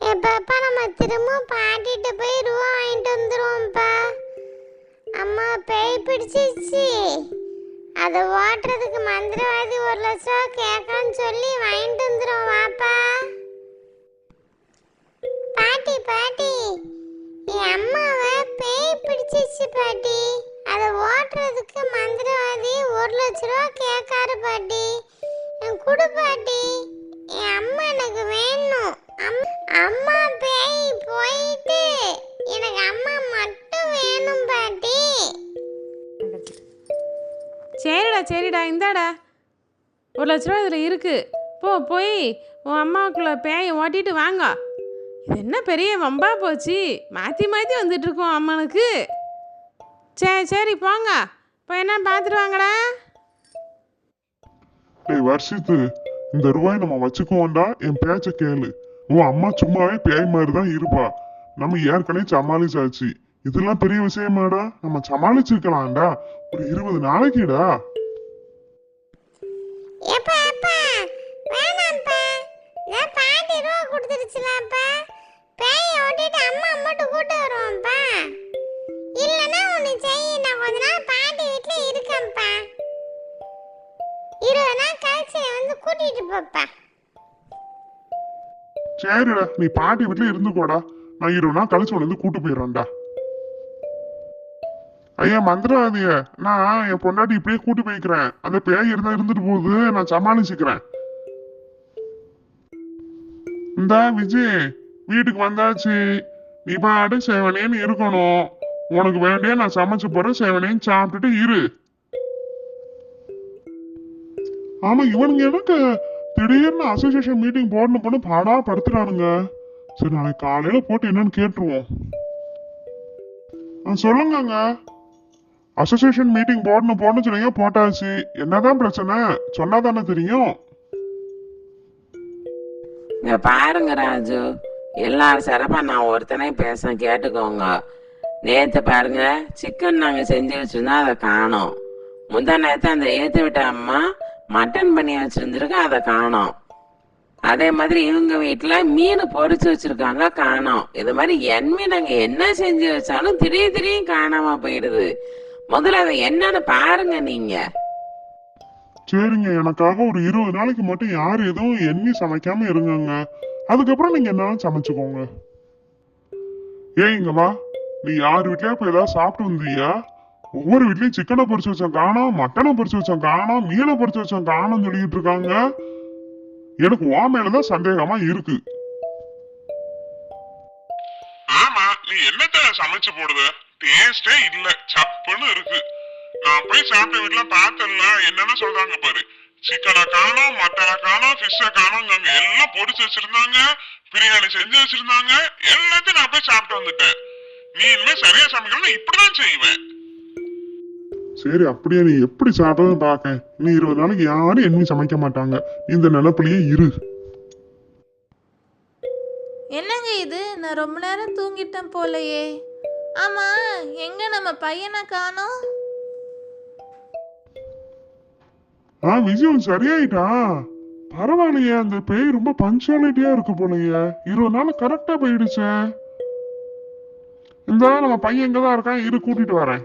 எப்பப்பா நம்ம திரும்ப பாட்டிட்டு போய் ரூபா வாங்கிட்டு வந்துடுவோம்ப்பா அம்மா பேய் பிடிச்சிச்சு அதை ஓட்டுறதுக்கு மந்திரவாதி ஒரு லட்ச ரூபா கேட்கறேன்னு சொல்லி வாங்கிட்டு வந்துடும் வாப்பா. பாட்டி பாட்டி என் அம்மாவை பேய் பிடிச்சிச்சு பாட்டி. அதை ஓட்டுறதுக்கு மந்திரவாதி ஒரு லட்ச ரூபா கேட்காரு பாட்டி. என் கொடுப்பா அம்மா பேய் போயிட்டு எனக்கு அம்மா மட்டும் வேணும் பாட்டி. சரிடா சரிடா இந்தாடா. ஒரு லட்ச ரூபா இதில் இருக்குது போ போய் உன் அம்மாவுக்குள்ள பேயை ஓட்டிட்டு வாங்க. இது என்ன பெரிய வம்பா போச்சு? மாற்றி மாற்றி வந்துட்டு இருக்கோம் அம்மனுக்கு. சரி சரி போங்க. போய் என்ன பார்த்துட்டு வாங்கடா. டேய் வர்ஷித்து இந்த ரூபாய் நம்ம வச்சுக்குவோம்டா. என் பேச்ச கேளு. உன் அம்மா சும்மாவே பேய் மாதிரி தான் இருப்பா. நம்ம ஏற்கனவே சமாளிச்சாச்சு. இதெல்லாம் பெரிய விஷயமாடா. நம்ம சமாளிச்சிருக்கலாம்டா. ஒரு இருபது நாளைக்குடா. கூட்டிட்டு போப்பா. சரிடா நீ பாட்டி வீட்டுல இருந்துக்கோடா. நான் இருபது கழிச்சு வந்து கூட்டு போயிடுறேன்டா. ஐயா மந்திரவாதிய. நான் என் பொண்டாட்டி இப்படியே கூட்டு போய்க்கிறேன். அந்த பேய் இருந்தா இருந்துட்டு போகுது. நான் சமாளிச்சுக்கிறேன். இந்தா விஜய் வீட்டுக்கு வந்தாச்சு. நீ பாட்டு சேவனேன்னு இருக்கணும். உனக்கு வேண்டிய நான் சமைச்சு போறேன். சேவனையும் சாப்பிட்டுட்டு இரு. ஆமா இவனுங்க எனக்கு திடீர்னு அசோசியேஷன் மீட்டிங் போடணும் போட்டு பாடா படுத்துறானுங்க. சரி நாளைக்கு காலையில போட்டு என்னன்னு கேட்டுருவோம். ஆ, சொல்லுங்கங்க. அசோசியேஷன் மீட்டிங் போடணும் போடணும் சொன்னீங்க போட்டாச்சு. என்னதான் பிரச்சனை? சொன்னாதானே தெரியும். இங்க பாருங்க ராஜு. எல்லாரும் சிறப்பா நான் ஒருத்தனே பேச கேட்டுக்கோங்க. நேத்து பாருங்க சிக்கன் நாங்க செஞ்சு வச்சிருந்தா அதை காணோம். முந்தா நேரத்தை அந்த ஏத்து விட்ட அம்மா மட்டன் பண்ணி வச்சிருந்திருக்க அதை காணோம். அதே மாதிரி இவங்க வீட்டில் மீன் பொறிச்சு வச்சிருக்காங்க காணோம். இது மாதிரி என் நாங்கள் என்ன செஞ்சு வச்சாலும் திடீர் திடீர் காணாம போயிடுது. முதல்ல அதை என்னன்னு பாருங்க நீங்க. சரிங்க எனக்காக ஒரு இருபது நாளைக்கு மட்டும் யார் எதுவும் எண்ணி சமைக்காம இருங்கங்க. அதுக்கப்புறம் நீங்க என்னாலும் சமைச்சுக்கோங்க. ஏய் இங்க வா. நீ யார் வீட்லயா போய் ஏதாவது சாப்பிட்டு வந்தியா? ஒவ்வொரு வீட்லயும் சிக்கனை பொரிச்சு வச்சோம் காணோம் மட்டனை பொரிச்சு வச்சோம் காணோம் மீனை பொரிச்சு வச்சோம் காணோம் சொல்லிட்டு இருக்காங்க. எனக்கு உன் மேலதான் சந்தேகமா இருக்கு. ஆமா நீ என்னத்த சமைச்சு போடுத? டேஸ்டே இல்ல. சப்புன்னு இருக்கு. நான் போய் சாப்பிட்ட வீட்டுல பார்த்தல என்னன்னு சொல்றாங்க பாரு. சிக்கனை காணோம் மட்டனை காணோம் பிஷ்ஷ காணோம் எல்லாம் பொரிச்சு வச்சிருந்தாங்க. பிரியாணி செஞ்சு வச்சிருந்தாங்க. எல்லாத்தையும் நான் போய் சாப்பிட்டு வந்துட்டேன். நீ இனிமே சரியா சமைக்கணும் இப்படிதான் செய்வேன். சரி அப்படியே நீ எப்படி சாப்பிட்டதும் பாக்க நீ இருபது நாளைக்கு யாரும் எண்ணி சமைக்க மாட்டாங்க. இந்த நிலப்பிலேயே இரு. என்னங்க இது? நான் ரொம்ப நேரம் தூங்கிட்டேன் போலயே. ஆமா எங்க நம்ம பையனை காணோம்? ஆ விஜயம் சரியாயிட்டா? பரவாயில்லையே அந்த பேய் ரொம்ப பஞ்சுவாலிட்டியா இருக்கு போலயே. இருபது நாள் கரெக்டா போயிடுச்சே. இந்த நம்ம பையன் இங்கதான் இருக்கான். இரு கூட்டிட்டு வரேன்.